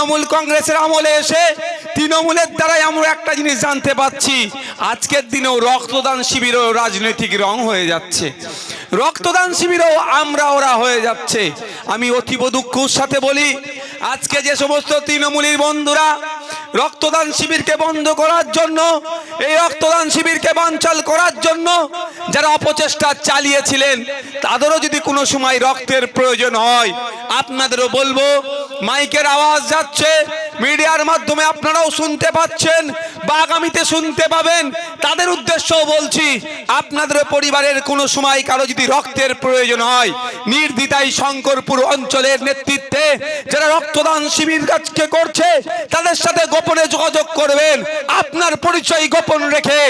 তৃণমূল কংগ্রেসের আমলে এসে তৃণমূলের দ্বারাই আমরা একটা জিনিস জানতে পাচ্ছি, আজকের দিনেও রক্তদান শিবিরও রাজনৈতিক রং হয়ে যাচ্ছে। রক্তদান শিবিরও আমরা ওরা হয়ে যাচ্ছে। আমি অতীব দুঃখর সাথে বলি, আজকে যে সমস্ত তৃণমূলের বন্ধুরা রক্তদান শিবিরকে বন্ধ করার জন্য, এই রক্তদান শিবিরকে বানচাল করার জন্য যারা অপচেষ্টা চালিয়েছিলেন, তাদেরও যদি কোনো সময় রক্তের প্রয়োজন হয়, আপনাদেরও বলব মাইকের আওয়াজ যাচ্ছে। মিডিয়ার মাধ্যমে আপনারাও শুনতে পাচ্ছেন, বা আগামীতে শুনতে পাবেন। তাদের উদ্দেশ্যও বলছি, আপনাদের পরিবারের কোনো সময় কারও যদি রক্তের প্রয়োজন হয় নির্দ্বিধাই শঙ্করপুর অঞ্চলের নেতৃত্বে যারা রক্তদান শিবির কাজকে করছে, তাদের সাথে গোপনে যোগাযোগ করবেন। আপনার পরিচয় গোপন রেখে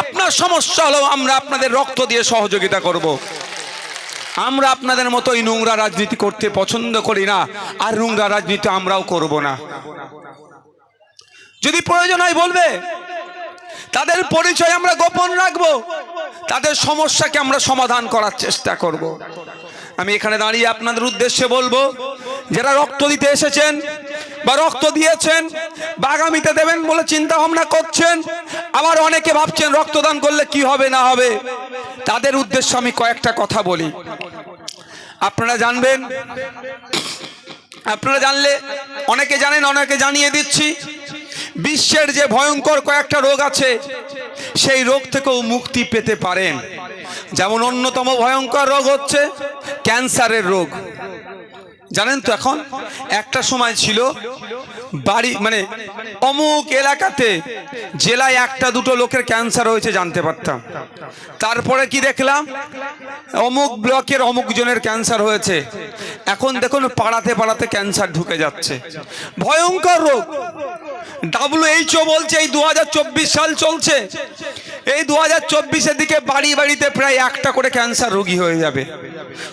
আপনার সমস্যা হলেও আমরা আপনাদের রক্ত দিয়ে সহযোগিতা করব। আমরা আপনাদের মতো এই নোংরা রাজনীতি করতে পছন্দ করি না, আর নোংরা রাজনীতি আমরাও করব না যদি প্রয়োজন হয় বলবে, তাদের পরিচয় আমরা গোপন রাখব, তাদের সমস্যাকে আমরা সমাধান করার চেষ্টা করব। আমি এখানে দাঁড়িয়ে আপনাদের উদ্দেশ্যে বলব যারা রক্ত দিতে এসেছেন বা রক্ত দিয়েছেন বা আগামীতে দেবেন বলে চিন্তা ভাবনা করছেন, আবার অনেকে ভাবছেন রক্তদান করলে কি হবে না হবে? তাদের উদ্দেশ্যে আমি কয়েকটা কথা বলি। আপনারা জানবেন, আপনারা জানলে অনেকে জানেন, অনেকে জানিয়ে দিচ্ছি, বিশ্বের যে ভয়ঙ্কর কয়েকটা রোগ আছে, সেই রোগ থেকেও মুক্তি পেতে পারেন। যেমন অন্যতম ভয়ঙ্কর রোগ হচ্ছে ক্যান্সারের রোগ। জানেন তো এখন? একটা সময় ছিল, বাড়ি মানে অমুক এলাকাতে জেলায় একটা দুটো লোকের ক্যান্সার হয়েছে জানতে পারতাম। তারপরে কি দেখলাম? অমুক ব্লকের অমুক জনের ক্যান্সার হয়েছে। এখন দেখুন পাড়াতে পাড়াতে ক্যান্সার ঢুকে যাচ্ছে। ভয়ঙ্কর রোগ। ডাব্লিউএইচও বলছে, এই দু হাজার চব্বিশ সাল চলছে। এই দু হাজার চব্বিশের দিকে বাড়ি বাড়িতে প্রায় একটা করে ক্যান্সার রোগী হয়ে যাবে।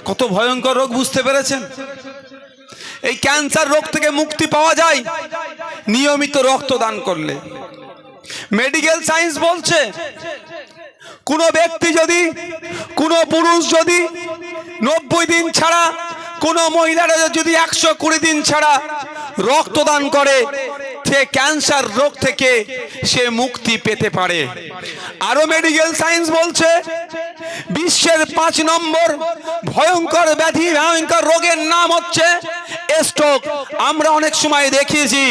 কত ভয়ঙ্কর রোগ, বুঝতে পেরেছেন? এই ক্যান্সার রোগ থেকে মুক্তি পাওয়া যায় নিয়মিত রক্তদান করলে। মেডিকেল সায়েন্স বলছে, কোনো ব্যক্তি যদি, কোনো পুরুষ যদি নব্বই দিন ছাড়া, কোনো মহিলারা যদি একশো কুড়ি দিন ছাড়া রক্তদান করে, সে ক্যান্সার রোগ থেকে সে মুক্তি পেতে পারে। আরও মেডিকেল সায়েন্স বলছে, বিশ্বের পাঁচ নম্বর ভয়ঙ্কর ব্যাধি, ভয়ঙ্কর রোগের নাম হচ্ছে স্ট্রোক। আমরা অনেক সময় দেখিয়েছি।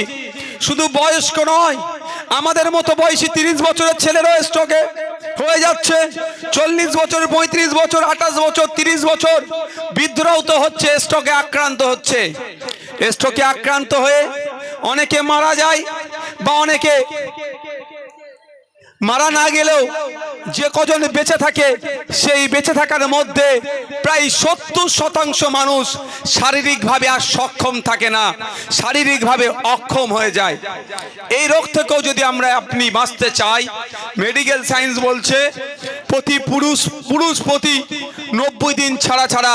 শুধু বয়স্ক নয়, আমাদের মতো বয়সী তিরিশ বছরের ছেলেরও স্ট্রোকে হয়ে যাচ্ছে। চল্লিশ বছর, পঁয়ত্রিশ বছর, আঠাশ বছর, তিরিশ বছর বৃদ্ধরাও তো হচ্ছে, স্ট্রোকে আক্রান্ত হচ্ছে। স্ট্রোকে আক্রান্ত হয়ে অনেকে মারা যায় বা অনেকে মারা না গেলেও যে কজন বেঁচে থাকে, সেই বেঁচে থাকার মধ্যে প্রায় সত্তর শতাংশ মানুষ শারীরিকভাবে আর সক্ষম থাকে না। শারীরিকভাবে অক্ষম হয়ে যায়। এই রোগ থেকেও যদি আমরা আপনি বাঁচতে চাই মেডিকেল সায়েন্স বলছে, প্রতি পুরুষ পুরুষ প্রতি নব্বই দিন ছাড়া ছাড়া,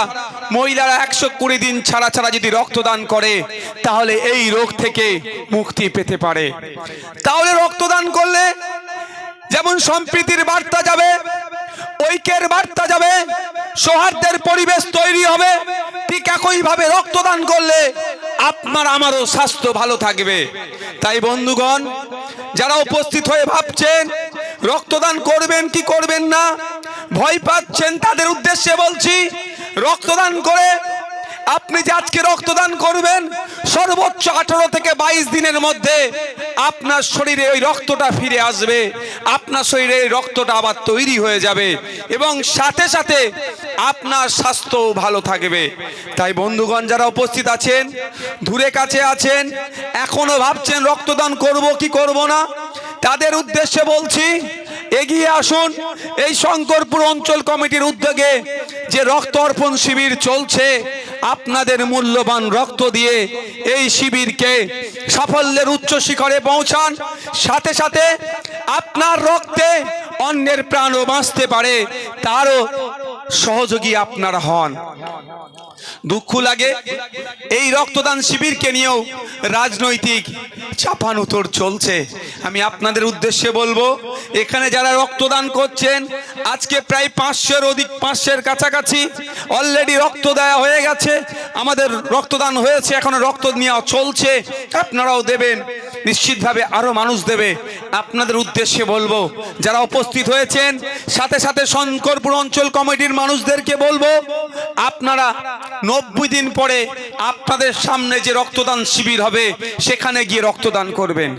মহিলারা একশো কুড়ি দিন ছাড়া ছাড়া যদি রক্তদান করে, তাহলে এই রোগ থেকে মুক্তি পেতে পারে। তাহলে রক্তদান করলে যেমন সম্প্রীতির বার্তা যাবে, ঐক্যের বার্তা যাবে, সৌহার্দ্যের পরিবেশ তৈরি হবে, ঠিক একইভাবে রক্তদান করলে আপনার, আমারও স্বাস্থ্য ভালো থাকবে। তাই বন্ধুগণ, যারা উপস্থিত হয়ে ভাবছেন রক্তদান করবেন কি করবেন না, ভয় পাচ্ছেন, তাদের উদ্দেশ্যে বলছি, রক্তদান করে আপনি যে আজকে রক্তদান করবেন, সর্বোচ্চ আঠারো থেকে বাইশ দিনের মধ্যে আপনার শরীরে ওই রক্তটা ফিরে আসবে। আপনার শরীরে রক্তটা আবার তৈরি হয়ে যাবে এবং সাথে সাথে আপনার স্বাস্থ্য ভালো থাকবে। তাই বন্ধুগণ, যারা উপস্থিত আছেন, দূরে কাছে আছেন, এখনও ভাবছেন রক্তদান করব কি করব না, তাদের উদ্দেশ্যে বলছি এগিয়ে আসুন। এই শঙ্করপুর অঞ্চল কমিটির উদ্যোগে যে রক্ত অর্পণ শিবির চলছে, আপনাদের মূল্যবান রক্ত দিয়ে এই শিবিরকে সাফল্যের উচ্চ শিখরে পৌঁছান। সাথে সাথে আপনার রক্তে অন্যের প্রাণও বাঁচতে পারে, তারও সহযোগী আপনারা হন। দুঃখ লাগে। এই রক্তদান শিবিরকে নিয়েও রাজনৈতিক চাপানুতর চলছে। আমি আপনাদের উদ্দেশ্যে বলব, এখানে যারা রক্তদান করছেন, আজকে প্রায় পাঁচশোর অধিক, পাঁচশোর কাছাকাছি অলরেডি রক্ত দেওয়া হয়ে গেছে। আমাদের রক্তদান হয়েছে, এখন রক্ত নেওয়া চলছে। আপনারাও দেবেন, নিশ্চিতভাবে আরও মানুষ দেবে। আপনাদের উদ্দেশ্যে বলব, যারা উপস্থিত হয়েছেন, সাথে সাথে শঙ্করপুর অঞ্চল কমিটির মানুষদেরকে বলব, আপনারা নব্বই দিন পরে আপনাদের সামনে যে রক্তদান শিবির হবে, সেখানে গিয়ে রক্তদান করবেন।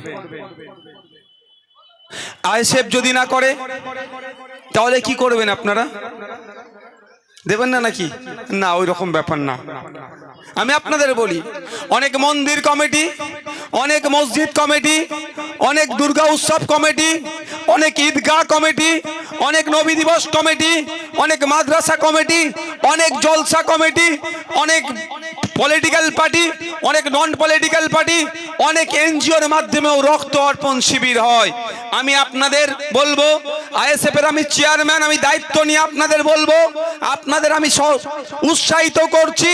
আইসেফ যদি না করে, তাহলে কি করবেন আপনারা? দেবেন না নাকি? না, ওই রকম ব্যাপার না। আমি আপনাদের বলি, অনেক মন্দির কমিটি, অনেক মসজিদ কমিটি, অনেক দুর্গা উৎসব কমিটি, অনেক ঈদগাহ কমিটি, অনেক নবী দিবস কমিটি, অনেক মাদ্রাসা কমিটি অনেক জলসা কমিটি অনেক পলিটিক্যাল পার্টি অনেক নন পলিটিক্যাল পার্টি অনেক এনজিওর মাধ্যমেও রক্ত অর্পণ শিবির হয়। আমি আপনাদের বলব আইএসএফ এর আমি চেয়ারম্যান আমি দায়িত্ব নিয়ে আপনাদের বলব, আপনাদের আমি উৎসাহিত করছি।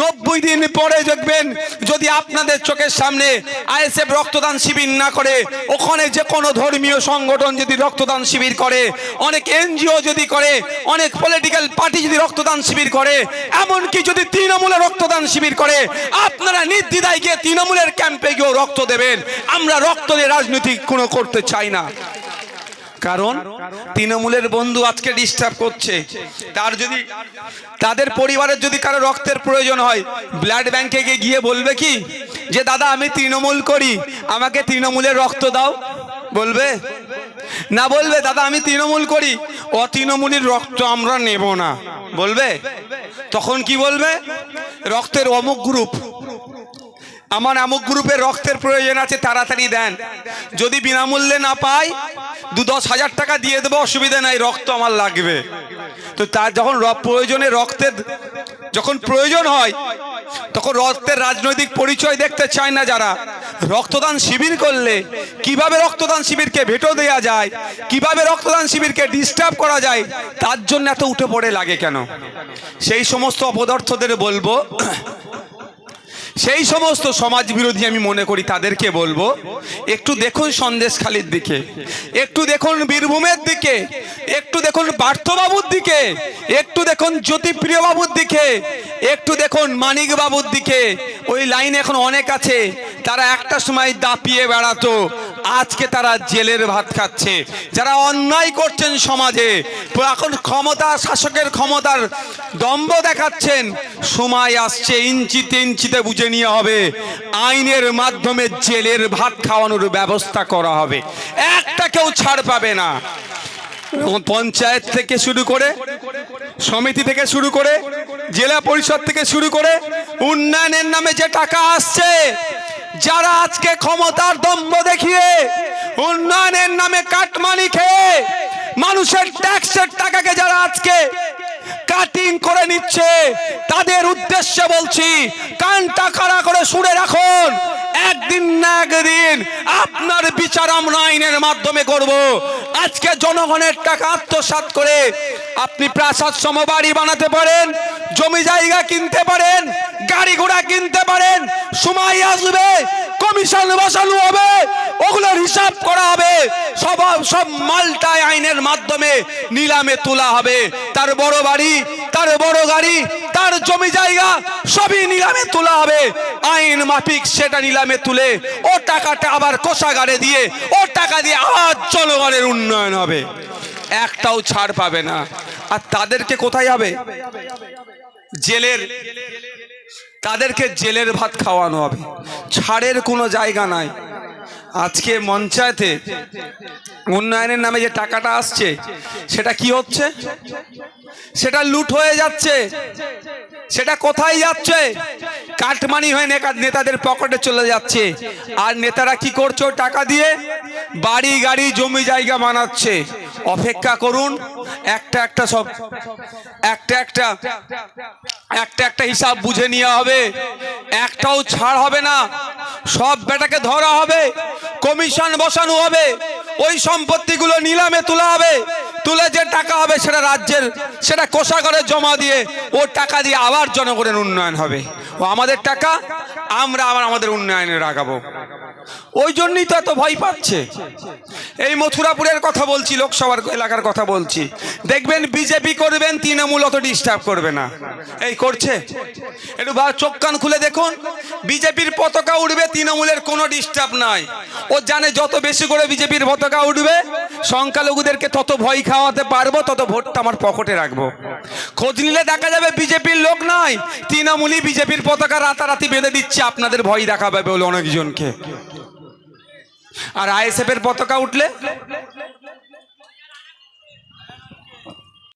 নব্বই দিন পরে দেখবেন, যদি আপনাদের চোখের সামনে আইএসএফ রক্তদান শিবির না করে, ওখানে যে কোনো ধর্মীয় সংগঠন যদি রক্তদান শিবির করে, অনেক এনজিও যদি করে, অনেক পলিটিক্যাল পার্টি যদি রক্তদান শিবির করে, এমনকি যদি তৃণমূলে রক্তদান শিবির করে, আপনারা নির্দ্বিধায় গিয়ে তৃণমূলের ক্যাম্পে গিয়েও রক্ত দেবেন। আমরা রক্ত দিয়ে রাজনীতি কোনো করতে চাই না। কারণ তৃণমূলের বন্ধু আজকে ডিস্টার্ব করছে। তার যদি, তাদের পরিবারের যদি কারও রক্তের প্রয়োজন হয় ব্লাড ব্যাংকে গিয়ে বলবে কি, যে দাদা আমি তৃণমূল করি, আমাকে তৃণমূলের রক্ত দাও। বলবে? না বলবে, দাদা আমি তৃণমূল করি ও তৃণমূলের রক্ত আমরা নেব না। বলবে? তখন কি বলবে? রক্তের অমুক গ্রুপ আমার আমুক গ্রুপের রক্তের প্রয়োজন আছে, তাড়াতাড়ি দেন। যদি বিনামূল্যে না পাই, দু দশ হাজার টাকা দিয়ে দেবো, অসুবিধা নাই, রক্ত আমার লাগবে। তো তার যখন প্রয়োজনে রক্তের যখন প্রয়োজন হয়, তখন রক্তের রাজনৈতিক পরিচয় দেখতে চায় না যারা। রক্তদান শিবির করলে কীভাবে রক্তদান শিবিরকে ভেটো দেওয়া যায়, কীভাবে রক্তদান শিবিরকে ডিস্টার্ব করা যায়, তার জন্য এত উঠে পড়ে লাগে কেন? সেই সমস্ত অপদার্থদের বলব সেই সমস্ত সমাজ বিরোধী আমি মনে করি, তাদেরকে বলব, একটু দেখুন সন্দেশখালির দিকে, একটু দেখুন বীরভূমের দিকে, একটু দেখুন পার্থবাবুর দিকে, একটু দেখুন জ্যোতিপ্রিয়বাবুর দিকে, একটু দেখুন মানিকবাবুর দিকে। ওই লাইন এখন অনেক আছে, তারা একটা সময় দাপিয়ে বেড়াতো আজকে তারা জেলের ভাত খাচ্ছে। যারা অন্যায় করছেন সমাজে, এখন ক্ষমতা, শাসকের ক্ষমতার দম্ভ দেখাচ্ছেন। সময় আসছে, ইঞ্চিতে ইঞ্চিতে বুঝে নিয়ে হবে। আইনের মাধ্যমে জেলের ভাত খাওয়ানোর ব্যবস্থা করা হবে। একটা কেউ ছাড় পাবে না। পঞ্চায়েত থেকে শুরু করে, সমিতি থেকে শুরু করে, জেলা পরিষদ থেকে শুরু করে, উন্নয়নের নামে যে টাকা আসছে যারা আজকে ক্ষমতার দম্ভ দেখিয়ে উন্নয়নের নামে কাটমানি খেয়ে মানুষের আজকে কাটিং করে নিচ্ছে, তাদের উদ্দেশ্যে বলছি, কানটা খাড়া করে শুনে রাখুন। একদিন না একদিন আপনার বিচার আমরা আইনের মাধ্যমে করব। আজকে জনগণের টাকা আত্মসাৎ করে আপনি প্রাসাদ সম বাড়ি বানাতে পারেন, জমি জায়গা কিনতে পারেন, গাড়ি ঘোড়া কিনতে পারেন, সময় আসবে, কমিশন বসানো হবে, ওগুলোর হিসাব করা হবে, সব সব মালটাই আইনের মাধ্যমে নিলামে তোলা হবে। তার বড় বাড়ি তার বড় গাড়ি, তার জমি জায়গা, সবই নিলামে তোলা হবে। আইন মাফিক সেটা নিলামে তুলে, ও টাকাটা আবার কোষাগারে দিয়ে, ও টাকা দিয়ে আবার জনগণের উন্নয়ন হবে। একটাও ছাড় পাবে না। আর তাদেরকে কোথায় হবে? জেলের, তাদেরকে জেলের ভাত খাওয়ানো হবে। ছাড়ের কোনো জায়গা নাই। আজকে পঞ্চায়েতে উন্নয়নের নামে যে টাকাটা আসছে, সেটা কি হচ্ছে? সেটা লুট হয়ে যাচ্ছে। সেটা কোথায় যাচ্ছে? কাটমানি হয়ে নেতাদের পকেটে চলে যাচ্ছে। আর নেতারা কি করছে? টাকা দিয়ে বাড়ি, গাড়ি, জমি জায়গা বানাচ্ছে। অপেক্ষা করুন, একটা একটা সব একটা একটা একটা একটা হিসাব বুঝে নেওয়া হবে। একটাও ছাড় হবে না। সব বেটাকে ধরা হবে। কমিশন বসানো হবে। ওই সম্পত্তিগুলো নিলামে তোলা হবে। তুলে যে টাকা হবে সেটা রাজ্যের, সেটা কোষাগারে জমা দিয়ে ও টাকা দিয়ে আবার জনগণের উন্নয়ন হবে। ও আমাদের টাকা, আমরা আবার আমাদের উন্নয়নে লাগাবো ওই জন্যই তো এত ভয় পাচ্ছে। এই মথুরাপুরের কথা বলছি, লোকসভার এলাকার কথা বলছি। দেখবেন বিজেপি করবেন, তৃণমূল অত ডিস্টার্ব করবে না। এই করছে? একটু বা চোখ কান খুলে দেখুন, বিজেপির পতাকা উঠবে তৃণমূলের কোনো ডিস্টার্ব নাই। ও জানে যত বেশি করে বিজেপির পতাকা উঠবে সংখ্যালঘুদেরকে তত ভয় খাওয়াতে পারব, তত ভোটটা আমার পকেটে রাখব। খোঁজ নিলে দেখা যাবে বিজেপির লোক নাই। তৃণমূলই বিজেপির পতাকা রাতারাতি বেঁধে দিচ্ছে, আপনাদের ভয় দেখাবে বলে অনেকজনকে। আর আইএসএফ এর পতাকা উঠলে?